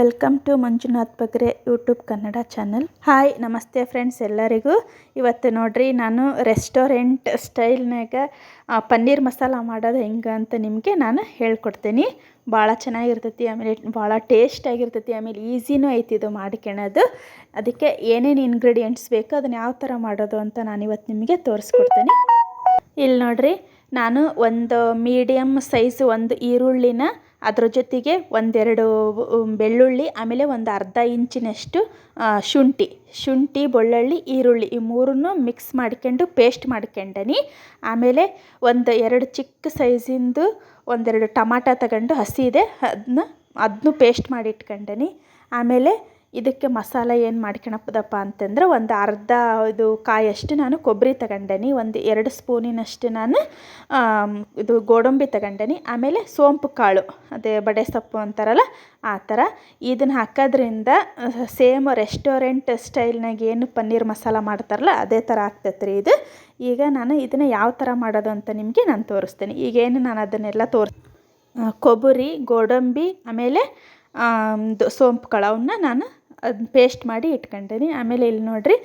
Welcome to Manjunath Bagre YouTube Kannada channel. Hi, ನಮಸ್ತೆ friends ಎಲ್ಲರಿಗೂ. ಇವತ್ತು ನೋಡ್ರಿ, ನಾನು ರೆಸ್ಟೋರೆಂಟ್ ಸ್ಟೈಲ್ನಾಗ ಪನ್ನೀರ್ ಮಸಾಲ ಮಾಡೋದು ಹೆಂಗೆ ಅಂತ ನಿಮಗೆ ನಾನು ಹೇಳ್ಕೊಡ್ತೀನಿ. ಭಾಳ ಚೆನ್ನಾಗಿರ್ತೈತಿ, ಆಮೇಲೆ ಭಾಳ ಟೇಸ್ಟ್ ಆಗಿರ್ತೈತಿ, ಆಮೇಲೆ ಈಸಿನೂ ಐತಿ ಇದು ಮಾಡ್ಕೊಳೋದು ಅದಕ್ಕೆ ಏನೇನು ಇನ್ಗ್ರೀಡಿಯೆಂಟ್ಸ್ ಬೇಕು, ಅದನ್ನು ಯಾವ ಥರ ಮಾಡೋದು ಅಂತ ನಾನು ಇವತ್ತು ನಿಮಗೆ ತೋರಿಸ್ಕೊಡ್ತೀನಿ. ಇಲ್ಲಿ ನೋಡ್ರಿ, ನಾನು ಒಂದು ಮೀಡಿಯಮ್ ಸೈಜ್ ಒಂದು ಈರುಳ್ಳಿನ ಅದ್ರ ಜೊತೆಗೆ ಒಂದೆರಡು ಬೆಳ್ಳುಳ್ಳಿ, ಆಮೇಲೆ ಒಂದು ಅರ್ಧ ಇಂಚಿನಷ್ಟು ಶುಂಠಿ. ಶುಂಠಿ, ಬೆಳ್ಳುಳ್ಳಿ, ಈರುಳ್ಳಿ ಈ ಮೂರನ್ನು ಮಿಕ್ಸ್ ಮಾಡ್ಕೊಂಡು ಪೇಸ್ಟ್ ಮಾಡ್ಕೊಂಡನಿ. ಆಮೇಲೆ ಒಂದು ಎರಡು ಚಿಕ್ಕ ಸೈಜಿಂದು ಒಂದೆರಡು ಟಮಾಟ ತಗೊಂಡು ಹಸಿ ಇದೆ ಅದನ್ನ ಅದನ್ನೂ ಪೇಸ್ಟ್ ಮಾಡಿ ಇಟ್ಕೊಂಡನಿ ಆಮೇಲೆ ಇದಕ್ಕೆ ಮಸಾಲೆ ಏನು ಮಾಡ್ಕೊಳಪ್ಪದಪ್ಪ ಅಂತಂದ್ರೆ ಒಂದು ಅರ್ಧ ಇದು ಕಾಯಷ್ಟು ನಾನು ಕೊಬ್ಬರಿ ತಗೊಂಡೇನಿ, ಒಂದು ಎರಡು ಸ್ಪೂನಿನಷ್ಟು ನಾನು ಇದು ಗೋಡಂಬಿ ತಗೊಂಡೇನಿ, ಆಮೇಲೆ ಸೋಂಪು ಕಾಳು, ಅದೇ ಬಡೆ ಸೊಪ್ಪು ಅಂತಾರಲ್ಲ ಆ ಥರ ಇದನ್ನು ಹಾಕೋದ್ರಿಂದ, ಸೇಮ್ ರೆಸ್ಟೋರೆಂಟ್ ಸ್ಟೈಲ್ನಾಗ ಏನು ಪನ್ನೀರ್ ಮಸಾಲ ಮಾಡ್ತಾರಲ್ಲ ಅದೇ ಥರ ಆಗ್ತೈತೆ ರೀ ಇದು. ಈಗ ನಾನು ಇದನ್ನು ಯಾವ ಥರ ಮಾಡೋದು ಅಂತ ನಿಮಗೆ ನಾನು ತೋರಿಸ್ತೇನೆ. ಈಗೇನು ನಾನು ಅದನ್ನೆಲ್ಲ ತೋರಿಸ್ ಕೊಬ್ಬರಿ, ಗೋಡಂಬಿ, ಆಮೇಲೆ ಸೋಂಪುಗಳು ಅವನ್ನ ನಾನು ಅದನ್ನ ಪೇಸ್ಟ್ ಮಾಡಿ ಇಟ್ಕೊಂಡೇನಿ. ಆಮೇಲೆ ಇಲ್ಲಿ ನೋಡಿರಿ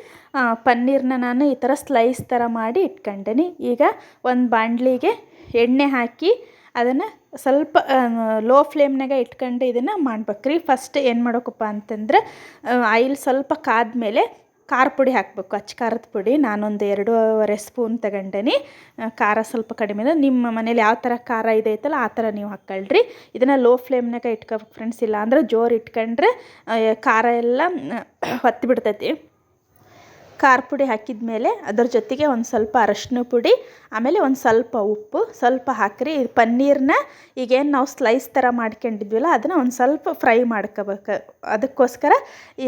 ಪನ್ನೀರನ್ನ ಪನ್ನೀರ್ನ ನಾನು ಈ ಥರ ಸ್ಲೈಸ್ ಥರ ಮಾಡಿ ಇಟ್ಕೊಂಡೇನಿ. ಈಗ ಒಂದು ಬಾಣಲಿಗೆ ಎಣ್ಣೆ ಹಾಕಿ ಅದನ್ನು ಸ್ವಲ್ಪ ಲೋ ಫ್ಲೇಮ್ನಾಗ ಇಟ್ಕೊಂಡು ಇದನ್ನು ಮಾಡ್ಬೇಕ್ರಿ. ಫಸ್ಟ್ ಏನು ಮಾಡೋಕಪ್ಪ ಅಂತಂದ್ರೆ ಆಯಿಲ್ ಸ್ವಲ್ಪ ಕಾದ್ಮೇಲೆ ಖಾರ ಪುಡಿ ಹಾಕಬೇಕು. ಅಚ್ಚ ಖಾರದ ಪುಡಿ. ನಾನೊಂದು ಎರಡೂವರೆ ಸ್ಪೂನ್ ತಗೊಂಡೇನಿ. ಖಾರ ಸ್ವಲ್ಪ ಕಡಿಮೆ ನಿಮ್ಮ ಮನೇಲಿ ಯಾವ ಥರ ಖಾರ ಇದೆ ಐತಲ್ಲ, ಆ ಥರ ನೀವು ಹಾಕ್ಕೊಳ್ರಿ ಇದನ್ನು ಲೋ ಫ್ಲೇಮ್ನಾಗ ಇಟ್ಕೋಬೇಕು ಫ್ರೆಂಡ್ಸ್. ಇಲ್ಲ ಅಂದರೆ ಜೋರು ಇಟ್ಕೊಂಡ್ರೆ ಖಾರ ಎಲ್ಲ ಹೊತ್ತು ಬಿಡ್ತೈತಿ. ಖಾರ ಪುಡಿ ಹಾಕಿದ ಮೇಲೆ ಅದ್ರ ಜೊತೆಗೆ ಒಂದು ಸ್ವಲ್ಪ ಅರಶಿನ ಪುಡಿ, ಆಮೇಲೆ ಒಂದು ಸ್ವಲ್ಪ ಉಪ್ಪು, ಸ್ವಲ್ಪ ಹಾಕ್ರಿ. ಇದು ಪನ್ನೀರ್ನ ಈಗೇನು ನಾವು ಸ್ಲೈಸ್ ಥರ ಮಾಡ್ಕೊಂಡಿದ್ವಲ್ಲ, ಅದನ್ನು ಒಂದು ಸ್ವಲ್ಪ ಫ್ರೈ ಮಾಡ್ಕೋಬೇಕು. ಅದಕ್ಕೋಸ್ಕರ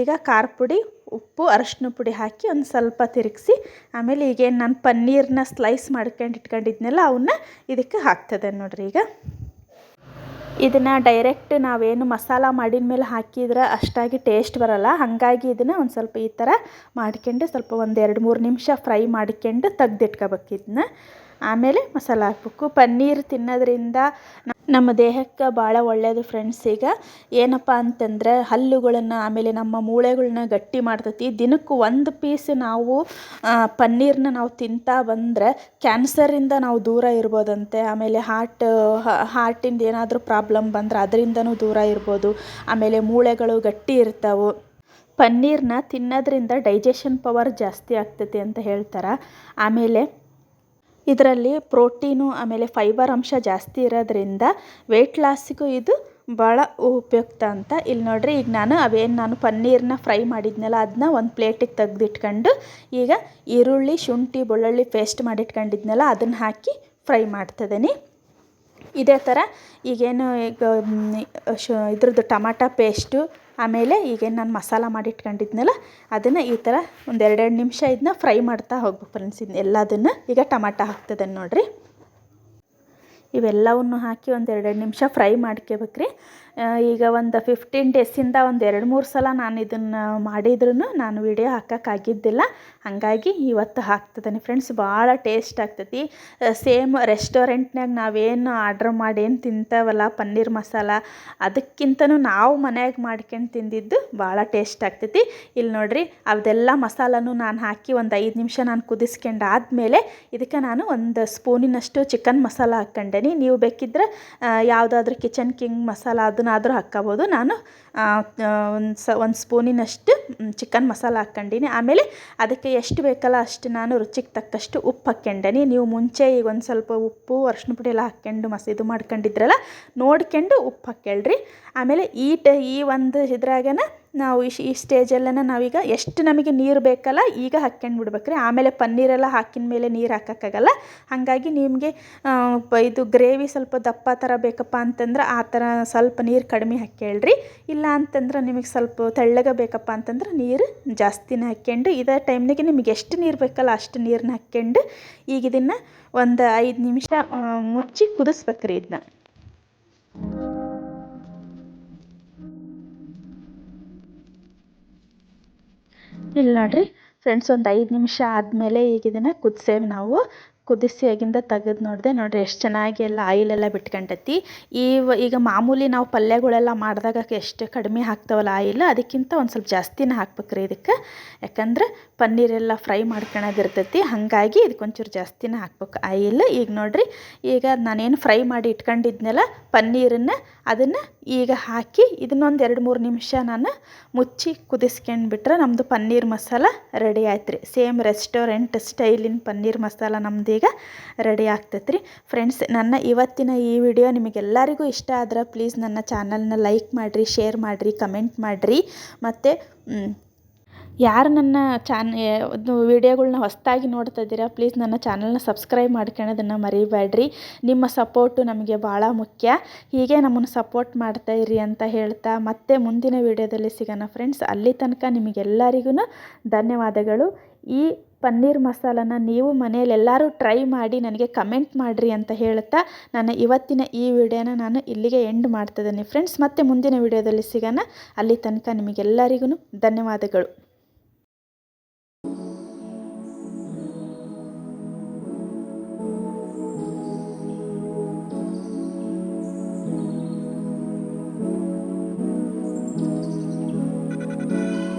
ಈಗ ಖಾರ ಪುಡಿ ಉಪ್ಪು, ಅರಶಿನ ಪುಡಿ ಹಾಕಿ ಒಂದು ಸ್ವಲ್ಪ ತಿರುಗಿಸಿ, ಆಮೇಲೆ ಈಗೇನು ನಾನು ಪನ್ನೀರನ್ನ ಸ್ಲೈಸ್ ಮಾಡ್ಕೊಂಡು ಇಟ್ಕೊಂಡಿದ್ನೆಲ್ಲ ಅವನ್ನ ಇದಕ್ಕೆ ಹಾಕ್ತದೆ ನೋಡ್ರಿ ಈಗ. ಇದನ್ನು ಡೈರೆಕ್ಟ್ ನಾವೇನು ಮಸಾಲ ಮಾಡಿದ ಮೇಲೆ ಹಾಕಿದ್ರೆ ಅಷ್ಟಾಗಿ ಟೇಸ್ಟ್ ಬರಲ್ಲ. ಹಾಗಾಗಿ ಇದನ್ನು ಒಂದು ಸ್ವಲ್ಪ ಈ ಥರ ಮಾಡ್ಕೊಂಡು ಸ್ವಲ್ಪ ಒಂದು ಎರಡು ಮೂರು ನಿಮಿಷ ಫ್ರೈ ಮಾಡ್ಕೊಂಡು ತೆಗ್ದಿಟ್ಕೋಬೇಕು ಇದನ್ನ. ಆಮೇಲೆ ಮಸಾಲ ಹಾಕ್ಬೇಕು. ಪನ್ನೀರ್ ತಿನ್ನೋದ್ರಿಂದ ನಮ್ಮ ದೇಹಕ್ಕೆ ಭಾಳ ಒಳ್ಳೆಯದು ಫ್ರೆಂಡ್ಸ್ ಈಗ. ಏನಪ್ಪ ಅಂತಂದ್ರೆ ಹಲ್ಲುಗಳನ್ನು ಆಮೇಲೆ ನಮ್ಮ ಮೂಳೆಗಳನ್ನ ಗಟ್ಟಿ ಮಾಡ್ತೈತಿ. ದಿನಕ್ಕೆ ಒಂದು ಪೀಸ್ ನಾವು ಪನ್ನೀರನ್ನ ಪನ್ನೀರ್ನ ನಾವು ತಿಂತಾ ಬಂದರೆ ಕ್ಯಾನ್ಸರಿಂದ ನಾವು ದೂರ ಇರ್ಬೋದಂತೆ. ಆಮೇಲೆ ಹಾರ್ಟ್ ಹಾರ್ಟಿಂದು ಏನಾದರೂ ಪ್ರಾಬ್ಲಮ್ ಬಂದ್ರೆ ಅದರಿಂದನೂ ದೂರ ಇರ್ಬೋದು. ಆಮೇಲೆ ಮೂಳೆಗಳು ಗಟ್ಟಿ ಇರ್ತಾವೆ. ಪನ್ನೀರನ್ನ ತಿನ್ನೋದ್ರಿಂದ ಡೈಜೆಷನ್ ಪವರ್ ಜಾಸ್ತಿ ಆಗ್ತೈತಿ ಅಂತ ಹೇಳ್ತಾರೆ. ಆಮೇಲೆ ಇದರಲ್ಲಿ ಪ್ರೋಟೀನು, ಆಮೇಲೆ ಫೈಬರ್ ಅಂಶ ಜಾಸ್ತಿ ಇರೋದ್ರಿಂದ ವೆಯ್ಟ್ ಲಾಸಿಗೂ ಇದು ಭಾಳ ಉಪಯುಕ್ತ ಅಂತ. ಇಲ್ಲಿ ನೋಡ್ರಿ, ಈಗ ನಾನು ಅವೇನು ನಾನು ಪನ್ನೀರನ್ನ ಫ್ರೈ ಮಾಡಿದ್ನಲ್ಲ ಅದನ್ನ ಒಂದು ಪ್ಲೇಟಿಗೆ ತೆಗೆದಿಟ್ಕೊಂಡು ಈಗ ಈರುಳ್ಳಿ, ಶುಂಠಿ, ಬೆಳ್ಳುಳ್ಳಿ ಪೇಸ್ಟ್ ಮಾಡಿಟ್ಕೊಂಡಿದ್ನಲ್ಲ, ಅದನ್ನು ಹಾಕಿ ಫ್ರೈ ಮಾಡ್ತಿದ್ದೀನಿ ಇದೇ ಥರ ಈಗೇನು ಈಗ ಶ, ಇದ್ರದ್ದು ಟಮಾಟ ಪೇಸ್ಟು ಆಮೇಲೆ ಈಗೇನು ನಾನು ಮಸಾಲ ಮಾಡಿ ಇಟ್ಕೊಂಡಿದ್ನಲ್ಲ ಅದನ್ನು ಈ ಥರ ಒಂದು ಎರಡೆರಡು ನಿಮಿಷ ಇದನ್ನ ಫ್ರೈ ಮಾಡ್ತಾ ಹೋಗ್ಬೇಕು ಫ್ರೆಂಡ್ಸ್ ಇದನ್ನ ಎಲ್ಲದನ್ನು. ಈಗ ಟಮಾಟ ಹಾಕ್ತದೆ ನೋಡ್ರಿ. ಇವೆಲ್ಲವನ್ನು ಹಾಕಿ ಒಂದು ಎರಡೆರಡು ನಿಮಿಷ ಫ್ರೈ ಮಾಡ್ಕೋಬೇಕ್ರಿ. ಈಗ ಒಂದು ಫಿಫ್ಟೀನ್ ಡೇಸಿಂದ ಒಂದು ಎರಡು ಮೂರು ಸಲ ನಾನು ಇದನ್ನು ಮಾಡಿದ್ರೂ ನಾನು ವಿಡಿಯೋ ಹಾಕೋಕ್ಕಾಗಿದ್ದಿಲ್ಲ. ಹಾಗಾಗಿ ಇವತ್ತು ಹಾಕ್ತಿದ್ದೀನಿ ಫ್ರೆಂಡ್ಸ್ ಭಾಳ ಟೇಸ್ಟ್ ಆಗ್ತೈತಿ. ಸೇಮ್ ರೆಸ್ಟೋರೆಂಟ್ನಾಗ ನಾವೇನು ಆರ್ಡ್ರ್ ಮಾಡಿ ಏನು ತಿಂತಾವಲ್ಲ, ಪನ್ನೀರ್ ಮಸಾಲ, ಅದಕ್ಕಿಂತನೂ ನಾವು ಮನ್ಯಾಗ ಮಾಡ್ಕೊಂಡು ತಿಂದಿದ್ದು ಭಾಳ ಟೇಸ್ಟ್ ಆಗ್ತೈತಿ. ಇಲ್ಲಿ ನೋಡಿರಿ ಅದೆಲ್ಲ ಮಸಾಲನೂ ನಾನು ಹಾಕಿ ಒಂದು ಐದು ನಿಮಿಷ ನಾನು ಕುದಿಸ್ಕೊಂಡು ಆದಮೇಲೆ ಇದಕ್ಕೆ ನಾನು ಒಂದು ಸ್ಪೂನಿನಷ್ಟು ಚಿಕನ್ ಮಸಾಲ ಹಾಕ್ಕೊಂಡೇನಿ. ನೀವು ಬೇಕಿದ್ರೆ ಯಾವುದಾದ್ರೂ ಕಿಚನ್ ಕಿಂಗ್ ಮಸಾಲ ಅದನ್ನಾದರೂ ಹಾಕ್ಕೋಬೋದು. ನಾನು ಒಂದು ಸ, ಒಂದು ಸ್ಪೂನಿನಷ್ಟು ಚಿಕನ್ ಮಸಾಲ ಹಾಕ್ಕೊಂಡಿನಿ. ಆಮೇಲೆ ಅದಕ್ಕೆ ಎಷ್ಟು ಬೇಕಲ್ಲ ಅಷ್ಟು ನಾನು ರುಚಿಗೆ ತಕ್ಕಷ್ಟು ಉಪ್ಪು ಹಾಕ್ಕೊಂಡೇನಿ. ನೀವು ಮುಂಚೆ ಈಗ ಒಂದು ಸ್ವಲ್ಪ ಉಪ್ಪು ಅರ್ಶಿನ ಪುಡಿ ಎಲ್ಲ ಹಾಕ್ಕೊಂಡು ಮಸ, ಇದು ಮಾಡ್ಕೊಂಡಿದ್ರಲ್ಲ, ನೋಡ್ಕೊಂಡು ಉಪ್ಪು ಹಾಕ್ಕೊಳ್ರಿ. ಆಮೇಲೆ ಈ ಟ, ಈ ಒಂದು ಇದ್ರಾಗನ ನಾವು ಇಶ್ ಈ ಸ್ಟೇಜಲ್ಲೇ ನಾವೀಗ ಎಷ್ಟು ನಮಗೆ ನೀರು ಬೇಕಲ್ಲ ಈಗ ಹಾಕ್ಕೊಂಡು ಬಿಡ್ಬೇಕ್ರಿ. ಆಮೇಲೆ ಪನ್ನೀರೆಲ್ಲ ಹಾಕಿದ ಮೇಲೆ ನೀರು ಹಾಕೋಕ್ಕಾಗಲ್ಲ. ಹಾಗಾಗಿ ನಿಮಗೆ ಇದು ಗ್ರೇವಿ ಸ್ವಲ್ಪ ದಪ್ಪ ಥರ ಬೇಕಪ್ಪ ಅಂತಂದ್ರೆ ಆ ಥರ ಸ್ವಲ್ಪ ನೀರು ಕಡಿಮೆ ಹಾಕ್ಯಳ್ರಿ. ಇಲ್ಲ ಅಂತಂದ್ರೆ ನಿಮಗೆ ಸ್ವಲ್ಪ ತೆಳ್ಳಗೆ ಬೇಕಪ್ಪ ಅಂತಂದ್ರೆ ನೀರು ಜಾಸ್ತಿನೇ ಹಾಕ್ಕೊಂಡು ಇದೇ ಟೈಮ್ನಾಗೆ ನಿಮಗೆ ಎಷ್ಟು ನೀರು ಬೇಕಲ್ಲ ಅಷ್ಟು ನೀರನ್ನ ಹಾಕ್ಕೊಂಡು ಈಗ ಇದನ್ನು ಒಂದು ಐದು ನಿಮಿಷ ಮುಚ್ಚಿ ಕುದಿಸ್ಬೇಕ್ರಿ ಇದನ್ನ ಇಲ್ಲಿ ನೋಡ್ರಿ ಫ್ರೆಂಡ್ಸ್ ಒಂದು ಐದು ನಿಮಿಷ ಆದಮೇಲೆ ಈಗ ಇದನ್ನು ಕುದಿಸೇವೆ ನಾವು. ಕುದಿಸಿ ಆಗಿಂದ ತೆಗೆದು ನೋಡಿದೆ ನೋಡಿರಿ ಎಷ್ಟು ಚೆನ್ನಾಗಿ ಎಲ್ಲ ಆಯಿಲೆಲ್ಲ ಬಿಟ್ಕೊಂಡೈತಿ. ಈ ಈಗ ಮಾಮೂಲಿ ನಾವು ಪಲ್ಯಗಳೆಲ್ಲ ಮಾಡಿದಾಗ ಎಷ್ಟು ಕಡಿಮೆ ಹಾಕ್ತವಲ್ಲ ಆಯಿಲ್, ಅದಕ್ಕಿಂತ ಒಂದು ಸ್ವಲ್ಪ ಜಾಸ್ತಿನೇ ಹಾಕ್ಬೇಕ್ರಿ ಇದಕ್ಕೆ. ಯಾಕಂದ್ರೆ ಪನ್ನೀರೆಲ್ಲ ಫ್ರೈ ಮಾಡ್ಕೊಳೋದು ಇರ್ತೈತಿ, ಹಾಗಾಗಿ ಇದಕ್ಕೆ ಒಂಚೂರು ಜಾಸ್ತಿನೇ ಹಾಕ್ಬೇಕು ಆಯಿಲ್. ಈಗ ನೋಡಿರಿ, ಈಗ ನಾನೇನು ಫ್ರೈ ಮಾಡಿ ಇಟ್ಕೊಂಡಿದ್ನಲ್ಲ ಪನ್ನೀರನ್ನು, ಅದನ್ನು ಈಗ ಹಾಕಿ ಇದನ್ನೊಂದು ಎರಡು ಮೂರು ನಿಮಿಷ ನಾನು ಮುಚ್ಚಿ ಕುದಿಸ್ಕೊಂಡ್ಬಿಟ್ರೆ ನಮ್ಮದು ಪನ್ನೀರ್ ಮಸಾಲ ರೆಡಿ ಆಯ್ತು ರೀ ಸೇಮ್ ರೆಸ್ಟೋರೆಂಟ್ ಸ್ಟೈಲಿನ ಪನ್ನೀರ್ ಮಸಾಲ ನಮ್ದು ಈಗ ರೆಡಿ ಆಗ್ತೈತೆ ರೀ ಫ್ರೆಂಡ್ಸ್ ನನ್ನ ಇವತ್ತಿನ ಈ ವಿಡಿಯೋ ನಿಮಗೆಲ್ಲರಿಗೂ ಇಷ್ಟ ಆದ್ರೆ ಪ್ಲೀಸ್ ನನ್ನ ಚಾನಲ್ನ ಲೈಕ್ ಮಾಡಿರಿ ಶೇರ್ ಮಾಡಿರಿ ಕಮೆಂಟ್ ಮಾಡಿರಿ. ಮತ್ತು ಯಾರು ನನ್ನ ಚಾನ್ ವಿಡಿಯೋಗಳನ್ನ ವಿಡಿಯೋಗಳ್ನ ಹೊಸದಾಗಿ ನೋಡ್ತಾ ಇದ್ದೀರಾ ಪ್ಲೀಸ್ ನನ್ನ ಚಾನಲ್ನ ಸಬ್ಸ್ಕ್ರೈಬ್ ಮಾಡ್ಕೊಳ್ಳೋದನ್ನು ಮರಿಬೇಡ್ರಿ. ನಿಮ್ಮ ಸಪೋರ್ಟು ನಮಗೆ ಭಾಳ ಮುಖ್ಯ. ಹೀಗೆ ನಮ್ಮನ್ನು ಸಪೋರ್ಟ್ ಮಾಡ್ತಾ ಇರಿ ಅಂತ ಹೇಳ್ತಾ ಮತ್ತೆ ಮುಂದಿನ ವಿಡಿಯೋದಲ್ಲಿ ಸಿಗೋಣ. ಫ್ರೆಂಡ್ಸ್ ಅಲ್ಲಿ ತನಕ ನಿಮಗೆಲ್ಲರಿಗೂ ಧನ್ಯವಾದಗಳು. ಈ ಪನ್ನೀರ್ ಮಸಾಲನ ನೀವು ಮನೇಲಿ ಎಲ್ಲರೂ ಟ್ರೈ ಮಾಡಿ ನನಗೆ ಕಮೆಂಟ್ ಮಾಡಿರಿ ಅಂತ ಹೇಳುತ್ತಾ ನನ್ನ ಇವತ್ತಿನ ಈ ವಿಡಿಯೋನ ನಾನು ಇಲ್ಲಿಗೆ ಎಂಡ್ ಮಾಡ್ತಿದ್ದೀನಿ. ಫ್ರೆಂಡ್ಸ್ ಮತ್ತೆ ಮುಂದಿನ ವಿಡಿಯೋದಲ್ಲಿ ಸಿಗೋಣ. ಅಲ್ಲಿ ತನಕ ನಿಮಗೆಲ್ಲರಿಗೂ ಧನ್ಯವಾದಗಳು.